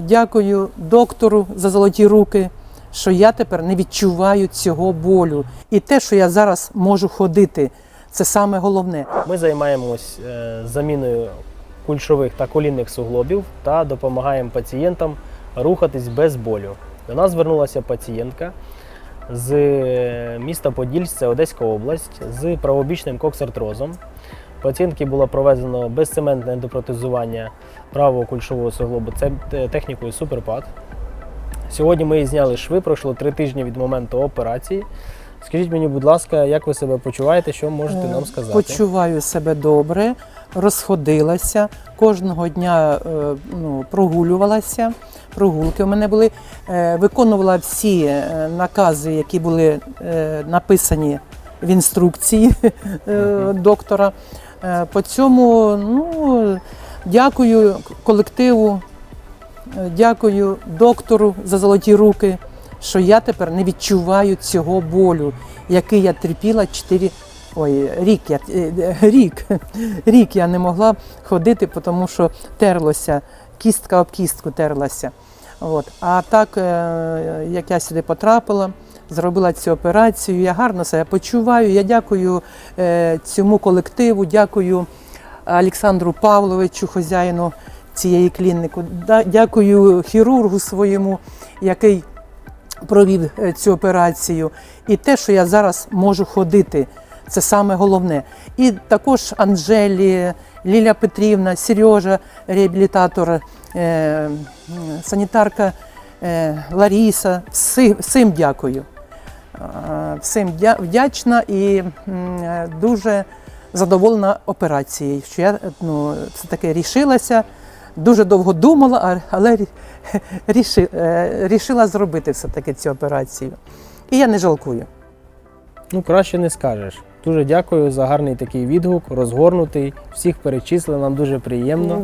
Дякую доктору за золоті руки, що я тепер не відчуваю цього болю. І те, що я зараз можу ходити, це саме головне. Ми займаємось е, заміною кульшових та колінних суглобів та допомагаємо пацієнтам рухатись без болю. До нас звернулася пацієнтка з е, міста Подільськ, це Одеська область, з правобічним коксартрозом. Пацієнтки було проведено безцементне ендопротезування правого кульшового суглобу це е, технікою Суперпад. Сьогодні ми її зняли шви, пройшло три тижні від моменту операції. Скажіть мені, будь ласка, як ви себе почуваєте, що можете нам сказати? Почуваю себе добре, розходилася. Кожного дня е, ну, прогулювалася. Прогулки у мене були. Е, Виконувала всі е, накази, які були е, написані в інструкції е, доктора. Е, По цьому ну, дякую колективу, е, дякую доктору за золоті руки, що я тепер не відчуваю цього болю, який я терпіла 4 Ой, рік я е, рік, рік я не могла ходити, тому що терлося, кістка об кістку терлася. От. А так, як я сюди потрапила, зробила цю операцію, я гарно себе почуваю. Я дякую е, цьому колективу, дякую Олександру Павловичу, хазяїну цієї клініки, дякую хірургу своєму, який провів е, цю операцію. І те, що я зараз можу ходити, це саме головне. І також Анжелі, Ліля Петрівна, Сережа, реабілітатор, е, санітарка Ларіса. Всім дякую. Е, Всім вдячна і е, дуже задоволена операцією. Що я ну, все таки рішилася. Дуже довго думала, але рі- ріши, е, рішила зробити все-таки цю операцію. І я не жалкую. Ну, краще не скажеш. Дуже дякую за гарний такий відгук, розгорнутий. Всіх перечислили, нам дуже приємно.